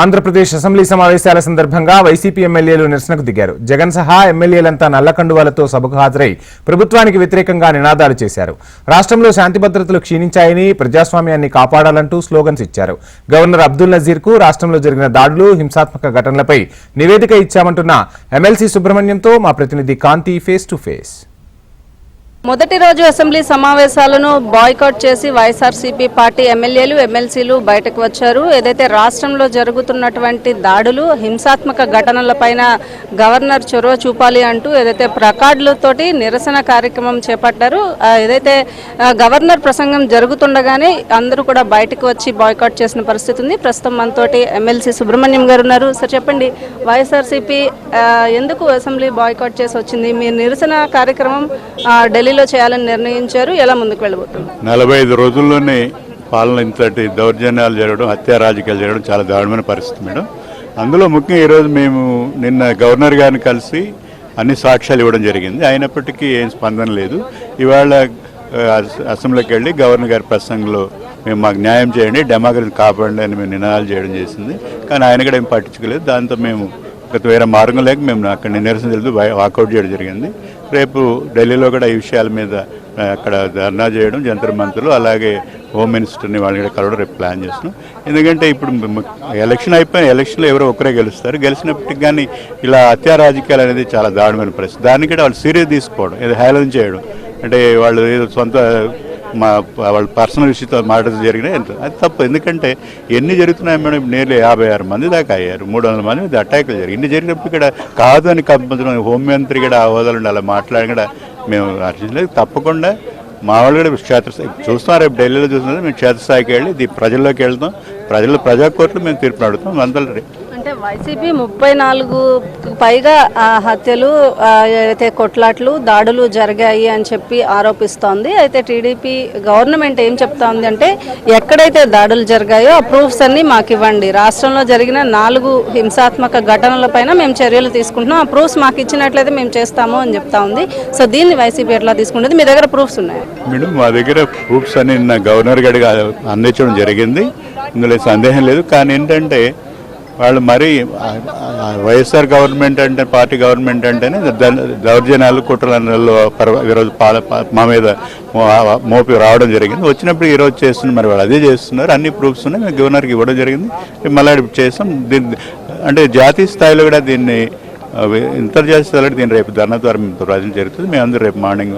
Andhra Pradesh assembly సమావేశాల సందర్భంగా YCP ఎమ్మెల్యేలు నిరసనకు దిగారు. జగన్ సహా ఎమ్మెల్యేలంతా నల్లకండువాలతో సభకు హాజరై ప్రభుత్వానికి వ్యతిరేకంగా నినాదాలు చేశారు. రాష్ట్రంలో శాంతి భద్రతలు క్షీణించాయని ప్రజాస్వామ్యాన్ని కాపాడాలంటూ స్లోగన్స్ ఇచ్చారు. గవర్నర్ అబ్దుల్ నజీర్కు రాష్ట్రంలో జరిగిన దాడులు హింసాత్మక ఘటనలపై నివేదిక ఇచ్చామంటున్న ఎమ్మెల్సీ సుబ్రహ్మణ్యంతో మా ప్రతినిధి కాంతి ఫేస్ టు ఫేస్. మొదటి రోజు అసెంబ్లీ సమావేశాలను బాయ్కాట్ చేసి వైఎస్ఆర్సీపీ పార్టీ ఎమ్మెల్యేలు ఎమ్మెల్సీలు బయటకు వచ్చారు. ఏదైతే రాష్ట్రంలో జరుగుతున్నటువంటి దాడులు హింసాత్మక ఘటనలపైన గవర్నర్ చొరవ చూపాలి అంటూ ఏదైతే ప్రకార్డులతోటి నిరసన కార్యక్రమం చేపట్టారు ఏదైతే గవర్నర్ ప్రసంగం జరుగుతుండగానే అందరూ కూడా బయటకు వచ్చి బాయ్కాట్ చేసిన పరిస్థితి ఉంది. ప్రస్తుతం మనతోటి ఎమ్మెల్సీ సుబ్రహ్మణ్యం గారు ఉన్నారు. సార్ చెప్పండి వైఎస్ఆర్సీపీ ఎందుకు అసెంబ్లీ బాయ్కాట్ చేసి వచ్చింది? మీ నిరసన కార్యక్రమం ఢిల్లీ ఢిల్లీలో చేయాలని నిర్ణయించారు. ఎలా ముందుకు వెళ్ళబోతుంది నలభై ఐదు రోజుల్లోనే పాలన ఇంతటి దౌర్జన్యాలు జరగడం హత్యా రాజకీయాలు జరగడం చాలా దారుణమైన పరిస్థితి మేడం. అందులో ముఖ్యంగా ఈరోజు మేము నిన్న గవర్నర్ గారిని కలిసి అన్ని సాక్ష్యాలు ఇవ్వడం జరిగింది. అయినప్పటికీ ఏం స్పందన లేదు. ఇవాళ అసెంబ్లీకి వెళ్ళి గవర్నర్ గారి ప్రసంగంలో మేము మాకు న్యాయం చేయండి డెమోక్రసీ కాపాడండి అని మేము నినాదాలు చేయడం చేసింది. కానీ ఆయన కూడా ఏం పట్టించుకోలేదు. దాంతో మేము గత వేరే మార్గం లేక మేము అక్కడ నిరసన తెలుసు వాకౌట్ చేయడం జరిగింది. రేపు ఢిల్లీలో కూడా ఈ విషయాల మీద అక్కడ ధర్నా చేయడం జంతర్ మంత్రులు అలాగే హోమ్ మినిస్టర్ని వాళ్ళని కూడా కలవడం రేపు ప్లాన్ చేస్తున్నాం. ఎందుకంటే ఇప్పుడు ఎలక్షన్ అయిపోయిన ఎలక్షన్లో ఎవరో ఒకరే గెలుస్తారు. గెలిచినప్పటికి కానీ ఇలా హత్యా రాజకీయాలు అనేది చాలా దారుణమైన పరిస్థితి. దాన్ని కూడా వాళ్ళు సీరియస్ తీసుకోవడం ఏదో హేళన చేయడం. అంటే వాళ్ళు ఏదో సొంత మా వాళ్ళ పర్సనల్ విషయంతో మాట్లాడడం జరిగినాయి అది తప్పు. ఎందుకంటే ఎన్ని జరుగుతున్నాయి మేడం? నేర్లు యాభై ఆరు మంది దాకా అయ్యారు. మూడు వందల మంది మీద అటాకులు జరిగి ఇన్ని జరిగినప్పుడు ఇక్కడ కాదు అని కప్పించడం హోంమంత్రి కూడా ఆ హోదాలు అలా మాట్లాడి కూడా మేము అర్చించలేదు. తప్పకుండా మా వాళ్ళు కూడా క్షేత్రస్థాయి చూస్తున్నాం రేపు ఢిల్లీలో చూస్తున్నారు. మేము క్షేత్రస్థాయికి వెళ్ళి ఇది ప్రజల్లోకి వెళ్తాం. ప్రజల ప్రజా మేము తీర్పు అడుగుతాం. అందరూ వైసీపీ ముప్పై నాలుగు పైగా హత్యలు అయితే కొట్లాట్లు దాడులు జరిగాయి అని చెప్పి ఆరోపిస్తోంది. అయితే టీడీపీ గవర్నమెంట్ ఏం చెప్తా ఉంది అంటే ఎక్కడైతే దాడులు జరిగాయో ఆ ప్రూఫ్స్ అన్ని మాకు ఇవ్వండి. రాష్ట్రంలో జరిగిన నాలుగు హింసాత్మక ఘటనలపైన మేము చర్యలు తీసుకుంటున్నాం. ఆ ప్రూఫ్స్ మాకు ఇచ్చినట్లయితే మేము చేస్తాము అని చెప్తా ఉంది. సో దీన్ని వైసీపీ ఎట్లా తీసుకుంటుంది? మీ దగ్గర ప్రూఫ్స్ ఉన్నాయి? మేడం మా దగ్గర ప్రూఫ్స్ అని గవర్నర్ గారికి అందించడం జరిగింది. ఇందులో సందేహం లేదు. కానీ ఏంటంటే వాళ్ళు మరి వైఎస్ఆర్ గవర్నమెంట్ అంటే పార్టీ గవర్నమెంట్ అంటేనే దౌర్జన్యాలు కుట్రలు ఈరోజు పాల మా మీద మోపి రావడం జరిగింది. వచ్చినప్పుడు ఈరోజు చేస్తున్నారు మరి వాళ్ళు అదే చేస్తున్నారు. అన్ని ప్రూఫ్స్ ఉన్నాయి మేము గవర్నర్కి ఇవ్వడం జరిగింది. మళ్ళీ ఇప్పుడు చేస్తాం. దీన్ని అంటే జాతీయ స్థాయిలో కూడా దీన్ని ఆ, అంతర్జాతీయ స్థాయిలో దీన్ని రేపు ధర్నా ద్వారా మేము ప్రజలు జరుగుతుంది. మేమందరూ రేపు మార్నింగ్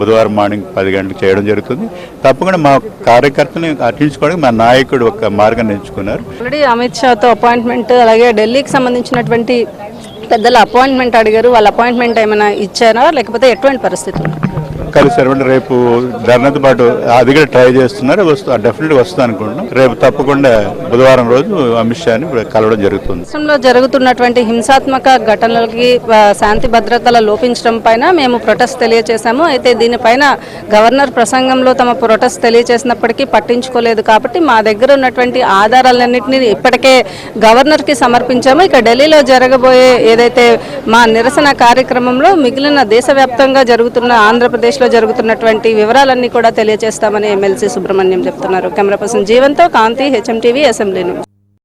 బుధవారం మార్నింగ్ పది గంటలకు చేయడం జరుగుతుంది. తప్పకుండా మా కార్యకర్తని అర్థించుకోవడానికి మా నాయకుడు ఒక మార్గాన్ని ఎంచుకున్నారు. ఆల్రెడీ అమిత్ షాతో అపాయింట్మెంట్ అలాగే ఢిల్లీకి సంబంధించినటువంటి పెద్దల అపాయింట్మెంట్ అడిగారు. వాళ్ళ అపాయింట్మెంట్ ఏమైనా ఇచ్చారా? లేకపోతే ఎటువంటి పరిస్థితులు? కలిసారు రేపు ధర్నాతో పాటు అది కూడా ట్రై చేస్తున్నారు. వస్తు డెఫినెట్గా వస్తుంది అనుకుంటున్నాం. రేపు తప్పకుండా బుధవారం రోజు అమిత్ షాని కలవడం జరుగుతుంది. రాష్ట్రంలో జరుగుతున్నటువంటి హింసాత్మక ఘటనలకి శాంతి భద్రతల లోపించడం పైన మేము ప్రొటెస్ట్ తెలియజేశాము అయితే దీనిపైన గవర్నర్ ప్రసంగంలో తమ ప్రొటెస్ట్ తెలియజేసినప్పటికీ పట్టించుకోలేదు కాబట్టి మా దగ్గర ఉన్నటువంటి ఆధారాలన్నింటినీ ఇప్పటికే గవర్నర్కి సమర్పించాము. ఇక ఢిల్లీలో జరగబోయే ఏదైతే మా నిరసన కార్యక్రమంలో మిగిలిన దేశవ్యాప్తంగా జరుగుతున్న ఆంధ్రప్రదేశ్లో జరుగుతున్నటువంటి వివరాలన్నీ కూడా తెలియజేస్తామని ఎమ్మెల్సీ సుబ్రహ్మణ్యం చెప్తున్నారు. కెమెరా పర్సన్ జీవంతో కాంతి హెచ్ఎం టీవీ అసెంబ్లీ